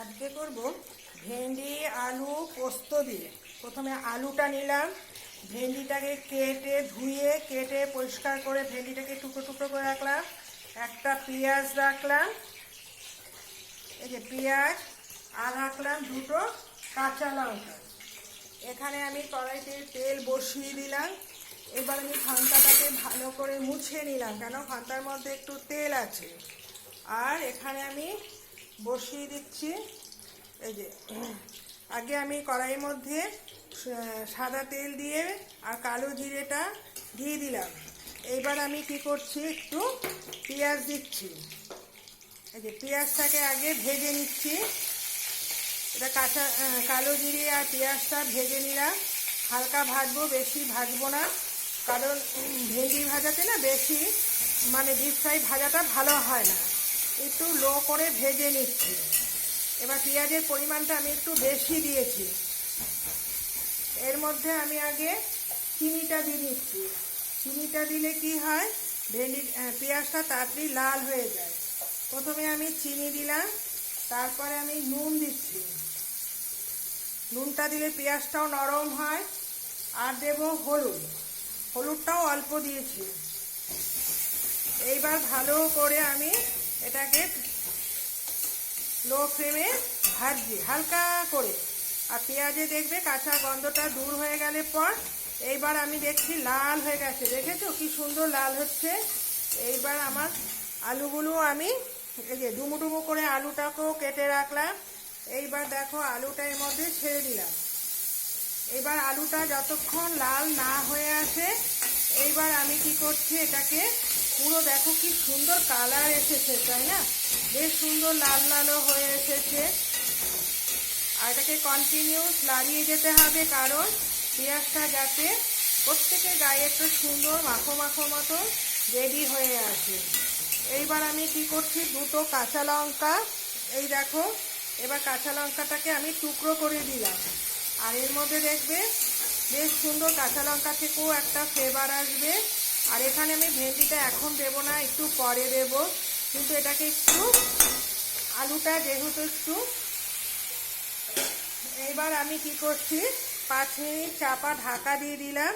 আজকে করব ভেন্ডি, আলু পোস্ত দিয়ে। প্রথমে আলুটা নিলাম। ভেন্ডিটাকে কেটে ধুয়ে, কেটে পরিষ্কার করে ভেন্ডিটাকে টুকরো টুকরো করে রাখলাম। একটা পেঁয়াজ রাখলাম। এই যে পেঁয়াজ, আর রাখলাম দুটো কাঁচা লঙ্কা। এখানে আমি কড়াইতে তেল বসিয়ে দিলাম। এবার আমি ফান্তাটাকে ভালো করে মুছে নিলাম, কেন? ফান্তার মধ্যে একটু তেল আছে। আর এখানে আমি বসিয়ে দিচ্ছি। এই যে, আগে আমি কড়াইয়ের মধ্যে সাদা তেল দিয়ে আর কালো জিরেটা দিয়ে দিলাম। এইবার আমি কি করছি, একটু পেঁয়াজ দিচ্ছি। এই যে, পেঁয়াজটাকে আগে ভেজে নিচ্ছি। এটা কাঁচা কালো জিরে আর পেঁয়াজটা ভেজে নিলাম। হালকা ভাজবো, বেশি ভাজবো না। কারণ ভেন্ডি ভাজাতে না বেশি মানে ডিপ ফ্রাই ভাজাটা ভালো হয় না। একটু লো করে ভেজে নিচ্ছি। এবার পেঁয়াজের পরিমাণটা আমি একটু বেশি দিয়েছি। এর মধ্যে আমি আগে চিনিটা দিয়ে দিচ্ছি। চিনিটা দিলে কি হয়? ভেন্ডি পেঁয়াজটা তাড়াতাড়ি লাল হয়ে যায়। প্রথমে আমি চিনি দিলাম, তারপরে আমি নুন দিচ্ছি। নুনটা দিলে পেঁয়াজটাও নরম হয়, আর দেব হলুদ। হলুদটাও অল্প দিয়েছি। এইবার ভালো করে আমি এটাকে লো ফ্লেমে ভাজছি হালকা করে। আর পেঁয়াজে দেখবে কাঁচা গন্ধটা দূর হয়ে গেলে পর এইবার আমি দেখছি লাল হয়ে গেছে। দেখেছ কি সুন্দর লাল হচ্ছে? এইবার আমার আলুগুলো আমি এই যে ডুমু ডুমু করে আলুটাকেও কেটে রাখলাম। এইবার দেখো আলুটা এর মধ্যে ছেড়ে দিলাম। এবার আলুটা যতক্ষণ লাল না হয়ে আসে, এইবার আমি কি করছি এটাকে পুরো দেখো কি সুন্দর কালার এসেছে, তাই না? বেশ সুন্দর লাল লালও হয়ে এসেছে। আর এটাকে কন্টিনিউস লাড়িয়ে যেতে হবে, কারণ পেঁয়াজটা যাতে প্রত্যেকের গায়ে একটা সুন্দর মাখো মাখো মতো রেডি হয়ে আসে। এইবার আমি কি করছি, দুটো কাঁচা লঙ্কা, এই দেখো, এবার কাঁচা লঙ্কাটাকে আমি টুকরো করে দিলাম। আর এর মধ্যে দেখবে, বেশ সুন্দর কাঁচা লঙ্কা থেকেও একটা ফ্লেভার আসবে। আর এখানে আমি ভেন্ডিটা এখন দেবো না, একটু পরে দেব। কিন্তু এটাকে একটু, আলুটা যেহেতু একটু এবার আমি কি করছি, পাঁচ মিনিট চাপা ঢাকা দিয়ে দিলাম।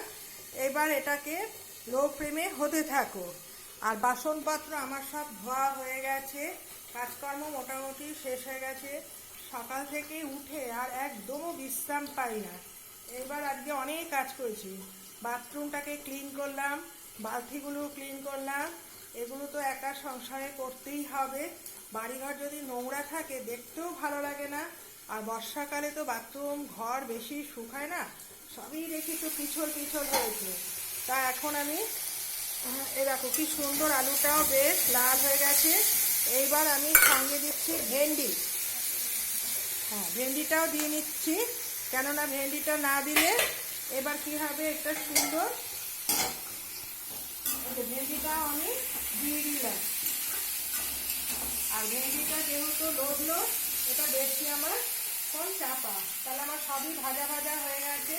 এবার এটাকে লো ফ্লেমে হতে থাকো। আর বাসনপত্র আমার সব ধোয়া হয়ে গেছে, কাজকর্ম মোটামুটি শেষ হয়ে গেছে। সকাল থেকে উঠে আর একদমও বিশ্রাম পাই না। এবার আজকে অনেক কাজ করেছি। বাথরুমটাকে ক্লিন করলাম বালতিগুলো ক্লিন করলাম। এগুলো তো একা সংসারে করতেই হবে। বাড়িঘর যদি নোংরা থাকে, দেখতেও ভালো লাগে না। আর বর্ষাকালে তো বাথরুম ঘর বেশি শুকায় না। সবই দেখি তো পিছল পিছল হয়েছে। তা এখন আমি এ দেখো কি সুন্দর আলুটাও বেশ লাল হয়ে গেছে। এইবার আমি সঙ্গে দিচ্ছি ভেন্ডি। হ্যাঁ ভেন্ডিটাও দিয়ে নিচ্ছি। কেননা ভেন্ডিটা না দিলে এবার কি হবে? একটা সুন্দর ভেন্ডিটাও আমি দিয়ে দিলাম। আর ভেন্ডিটা যেহেতু লোডলো এটা বেশি আমার কোন চাপা। তাহলে আমার সবই ভাজা ভাজা হয়ে গেছে।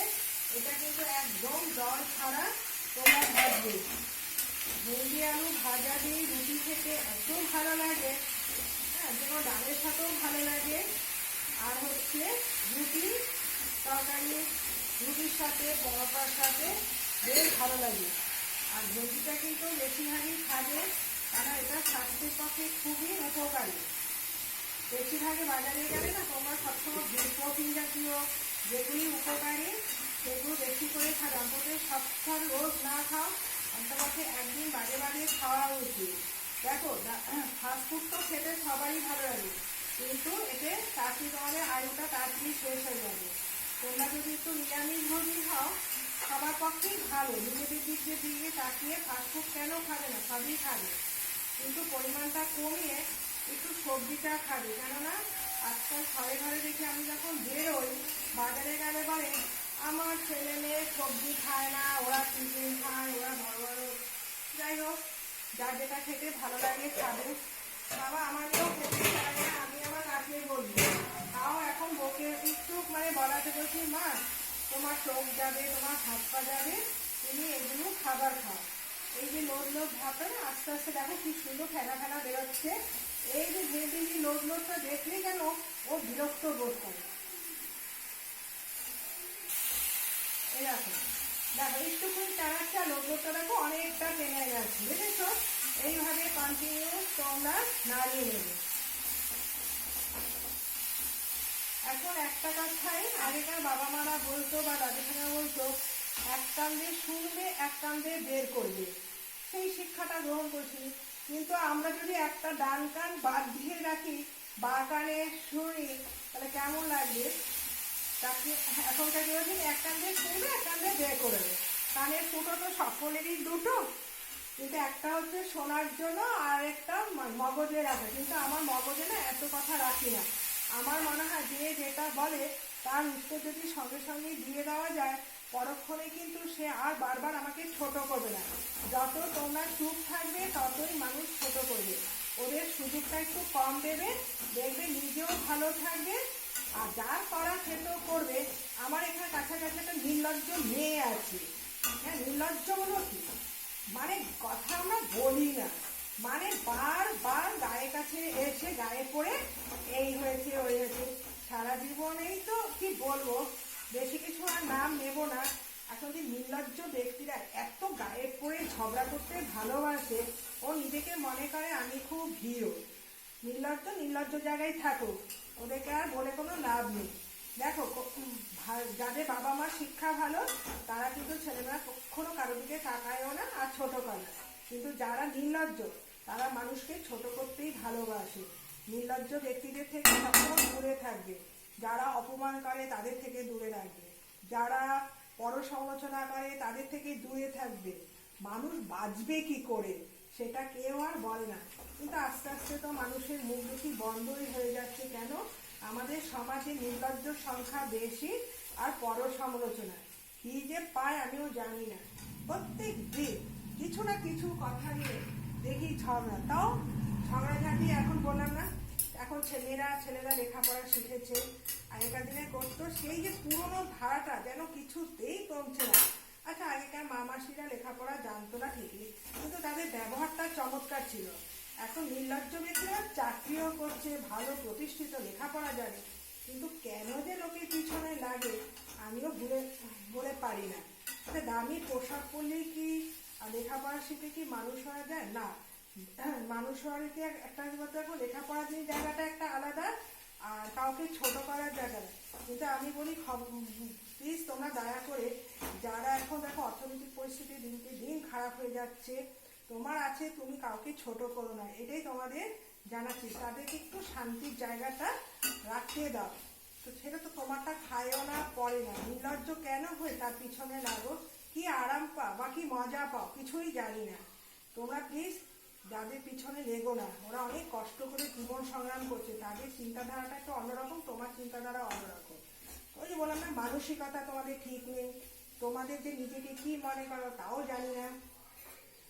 এটা কিন্তু একদম জল ছাড়া তোমরা ভাজবে। ভেন্ডি আলু ভাজা দিয়ে রুটি খেতে এত ভালো লাগে। হ্যাঁ যেমন ডালের সাথেও ভালো লাগে। আর হচ্ছে রুটি তরকারি, রুটির সাথে, পরোটার সাথে বেশ ভালো লাগে। আর ভেন্ডিটা কিন্তু বেশিরভাগই খাবে কারণ এটা স্বাস্থ্যের পক্ষে খুবই উপকারী। বেশিরভাগে বাজারে গেলে না তোমরা সবসময় প্রোটিন জাতীয় যেগুলি উপকারী, সেগুলো বেশি করে খাবে। অন্তত সপ্তাহ রোজ না খাও অন্তত একদিন বাজে বাজে খাওয়া উচিত। দেখো ফাস্টফুড তো খেতে সবারই ভালো লাগে, কিন্তু এতে তাড়াতাড়ি তোমাদের আয়ুটা তাড়াতাড়ি শেষ হয়ে যাবে। তোমরা যদি একটু নিরামিষ ভোজী হও সবার পক্ষেই ভালো। নিজেদের দিক দিয়ে তাকিয়ে ফাস্টফুড কেন খাবে না? সবই খাবে। কিন্তু পরিমাণটা কমিয়ে একটু সবজিটা খাবে। কেননা আজকাল ঘরে ঘরে দেখি আমি যখন বেরোই, বাজারে গেলে বলে, আমার ছেলে মেয়ে সবজি খায় না, ওরা টিফিন খায়, ওরা বড় বড় যাই হোক, যার যেটা খেতে ভালো লাগে খাবে। বাবা, আমাকেও খেতে আমি আমার কাছে বলব তাও এখন বকে একটু মানে বলাতে বলছি, মা তোমার চোখ যাবে, তোমার হাত পা যাবে তুমি এগুলো খাবার খাও। এই যে লোড লোড ভাবে না হ্যাঁ, আস্তে আস্তে দেখো কি সুন্দর ফেনা ফেনা বেরোচ্ছে। এই যে ধীরে ধীরে লোড লোডটা দেখলে কেন ও বিরক্ত বোধ করে। এরকম দেখো একটুক্ষণ চালাচ্ছা লোক লোকটা দেখো অনেকটা টেনে গেছে, বুঝেছ? এইভাবে কন্টিনিউ তোমরা নাড়িয়ে নেবে। এখন একটা কথাই আগেকার বাবা মারা বলতো বা দাদিখানা বলতো, এক কান দিয়ে শুনবে, এক কান দিয়ে বের করবে। সেই শিক্ষাটা গ্রহণ করছি। কিন্তু আমরা যদি একটা ডান কান বাদ দিয়ে রাখি, বা কানে শুনি, তাহলে কেমন লাগবে? তাকে এখনকার দিন এক কান দিয়ে শুনবে, এক কান দিয়ে বের করবে। কানের ফুটো তো সকলেরই দুটো। কিন্তু একটা হচ্ছে শোনার জন্য আর একটা মগজে রাখা কিন্তু আমার মগজে না এত কথা রাখি না। আমার মনে হয় যে যেটা বলে, তার উত্তর যদি সঙ্গে সঙ্গে দিয়ে দেওয়া যায়, পরক্ষণে কিন্তু সে আর বারবার আমাকে ছোট করবে না। যত তোমরা চুপ থাকবে, ততই মানুষ ছোট করবে। ওদের সুযোগটা একটু কম দেবে, দেখবে নিজেও ভালো থাকবে, আর যার করা খেতেও করবে। আমার এখানে কাছাকাছি একটা নির্লজ্জ মেয়ে আছে। হ্যাঁ নির্লজ্জ হলো কি? মানে কথা আমরা বলি না। মানে বারবার গায়ে কাছে এসে গায়ে পড়ে এই হয়েছে, ওই হয়েছে। সারা জীবনেই তো, কি বলব? বেশি কিছু আর নাম নেব না। এখন যে নির্লজ্জ ব্যক্তিরা এত গায়ে পড়ে ঝগড়া করতে ভালোবাসে, ও নিজেকে মনে করে আমি খুব হিরো। নির্লজ্জ নির্লজ্জ জায়গায় থাকুক, ওদেরকে আর বলে কোনো লাভ নেই। দেখো যাদের বাবা মার শিক্ষা ভালো, তারা কিন্তু ছেলেমেয়েরা কখনো কারোর দিকে তাকায়ও না আর ছোট করে। কিন্তু যারা নির্লজ্জ, তারা মানুষকে ছোট করতেই ভালোবাসে। নির্লজ্জ ব্যক্তিদের থেকে সবসময় দূরে থাকবে। যারা অপমান করে, তাদের থেকে দূরে রাখবে যারা পর সমালোচনা করে, তাদের থেকে দূরে থাকবে। মানুষ বাঁচবে কি করে, সেটা কেউ আর বলে না। কিন্তু আস্তে আস্তে তো মানুষের মুখ দেখি বন্ধই হয়ে যাচ্ছে কেন? আমাদের সমাজে নির্লজ্জ সংখ্যা বেশি আর পর সমালোচনা কি যে পায় আমিও জানি না। প্রত্যেক দিন কিছু না কিছু কথা নিয়ে দেখি ঝগড়া। তাও ঝগড়াঝাটি এখন বললাম না, এখন ছেলেরা ছেলেরা লেখাপড়া শিখেছে আগেকার দিনে করতো সেই যে পুরনো ধারাটা যেন কিছুতেই কমছে না। আচ্ছা আগেকার মামাসিরা লেখাপড়া জানতো না ঠিকই, কিন্তু তাদের ব্যবহারটা চমৎকার ছিল। এখন নির্লজ্জ ব্যক্তিরা চাকরিও করছে, ভালো প্রতিষ্ঠিত লেখাপড়া জানে, কিন্তু কেন যে লোকের পিছনে লাগে, আমিও বলে পারি না। আচ্ছা দামি পোশাক পরলেই কি লেখাপড়া শিখে কি মানুষ হওয়া যায়? না। মানুষ হওয়ার কি এক- একটা বলতে দেখো লেখাপড়ার যে জায়গাটা একটা আলাদা, আর কাউকে ছোট করার জায়গা না। কিন্তু আমি বলি প্লিজ তোমরা দয়া করে, যারা এখন দেখো অর্থনৈতিক পরিস্থিতি দিনকে দিন খারাপ হয়ে যাচ্ছে, তোমার আছে, তুমি কাউকে ছোট করো না। এটাই তোমাদের জানাচ্ছি তাদেরকে একটু শান্তির জায়গাটা রাখতে দাও। তো সেটা তো তোমারটা খায়ও না, পড়ে না। নির্লজ্জ কেন হয়ে তার পিছনে লাগো? কি আরাম পাও বা কি মজা পাও, কিছুই জানি না। তোমরা প্লিজ যাদের পিছনে লেগো না, ওরা অনেক কষ্ট করে জীবন সংগ্রাম করছে, তাদের চিন্তাধারাটা একটু অন্যরকম, তোমার চিন্তাধারা অন্যরকম। ওই যে বললাম না, মানসিকতা তোমাদের ঠিক নেই, তোমাদের যে নিজেকে কি মনে করো তাও জানি না।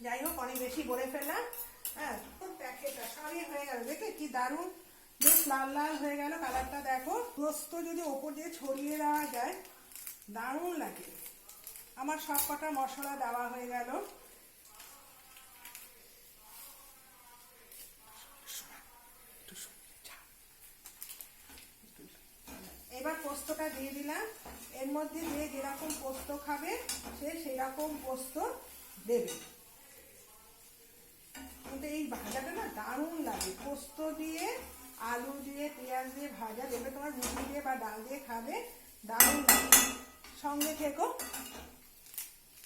যাই হোক, অনেক বেশি বলে ফেললাম। হ্যাঁ প্যাকেটটা সবই হয়ে গেল। দেখে কি দারুণ। বেশ লাল লাল হয়ে গেল কালারটা দেখো। পোস্ত যদি ওপর দিয়ে ছড়িয়ে দেওয়া যায়, দারুণ লাগে। আমার সব কটা মশলা দেওয়া হয়ে গেল। এবার পোস্তটা দিয়ে দিলাম। এর মধ্যে যে যেরকম পোস্ত খাবে, সে সেরকম পোস্ত দেবে। কিন্তু এই ভাজাটা না দারুণ লাগে। পোস্ত দিয়ে, আলু দিয়ে, পেঁয়াজ দিয়ে ভাজা দেবে তোমার রুটি দিয়ে বা ডাল দিয়ে খাবে, দারুণ লাগে। সঙ্গে থেকো।